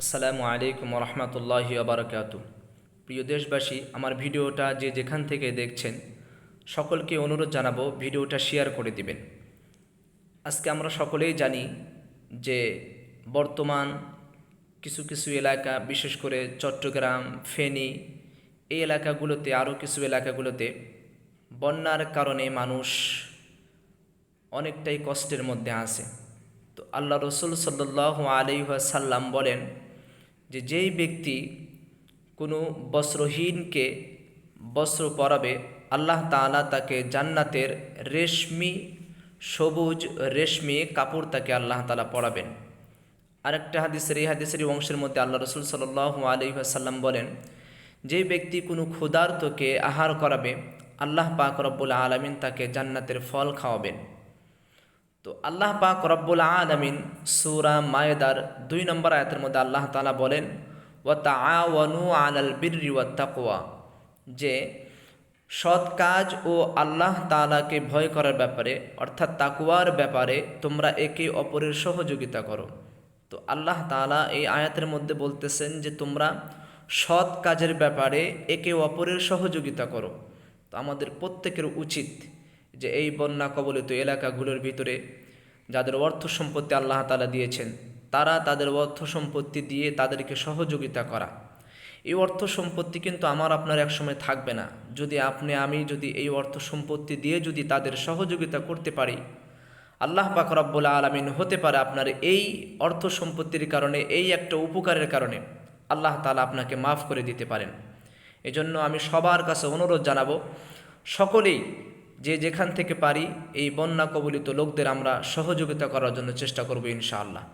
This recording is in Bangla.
আসসালামু আলাইকুম রহমতুল্লাহি আবরকাত প্রিয় দেশবাসী, আমার ভিডিওটা যে যেখান থেকে দেখছেন, সকলকে অনুরোধ জানাব ভিডিওটা শেয়ার করে দিবেন। আজকে আমরা সকলেই জানি যে বর্তমান কিছু কিছু এলাকা, বিশেষ করে চট্টগ্রাম, ফেনী, এই এলাকাগুলোতে, আরও কিছু এলাকাগুলোতে বন্যার কারণে মানুষ অনেকটাই কষ্টের মধ্যে আছে। তো আল্লাহ রসুল সাল্লাহ আলিহাসাল্লাম বলেন যে যেই ব্যক্তি কোনো বস্ত্রহীনকে বস্ত্র পরাবে, আল্লাহ তাআলা তাকে জান্নাতের রেশমি, সবুজ রেশমি কাপড় তাকে আল্লাহ তাআলা পরাবেন। আরেকটা হাদিসের, এই হাদিসের অংশের মধ্যে আল্লাহ রসুল সাল্লাহ আলিহাসাল্লাম বলেন, যে ব্যক্তি কোনো ক্ষুধার্তকে আহার করাবে, আল্লাহ পাক রব্বুল আলমিন তাকে জান্নাতের ফল খাওয়াবেন। তো আল্লাহ পাক রব্বুল আলমিন সুরা মায়েদার দুই নম্বর আয়াতের মধ্যে আল্লাহ তালা বলেন ও তাওয়ানু আলাল বিরি ওয়া তাকওয়া যে সৎ কাজ ও আল্লাহ তালাকে ভয় করার ব্যাপারে, অর্থাৎ তাকুয়ার ব্যাপারে তোমরা একে অপরের সহযোগিতা করো। তো আল্লাহ তালা এই আয়াতের মধ্যে বলতেছেন যে তোমরা সৎ কাজের ব্যাপারে একে অপরের সহযোগিতা করো। তো আমাদের প্রত্যেকের উচিত যে এই বন্যা কবলিত এলাকাগুলোর ভিতরে যাদের অর্থ সম্পত্তি আল্লাহ তালা দিয়েছেন, তারা তাদের অর্থ সম্পত্তি দিয়ে তাদেরকে সহযোগিতা করা। এই অর্থ সম্পত্তি কিন্তু আমার আপনার একসময় থাকবে না। যদি আপনি, আমি যদি এই অর্থ সম্পত্তি দিয়ে যদি তাদের সহযোগিতা করতে পারি, আল্লাহ পাক রব্বুল আলমিন হতে পারে আপনার এই অর্থ সম্পত্তির কারণে, এই একটা উপকারের কারণে আল্লাহ তালা আপনাকে মাফ করে দিতে পারেন। এজন্য আমি সবার কাছে অনুরোধ জানাব, সকলেই যে যেখান থেকে পারি এই বন্যা কবলিত লোকদের আমরা সহযোগিতা করার জন্য চেষ্টা করব ইনশাআল্লাহ।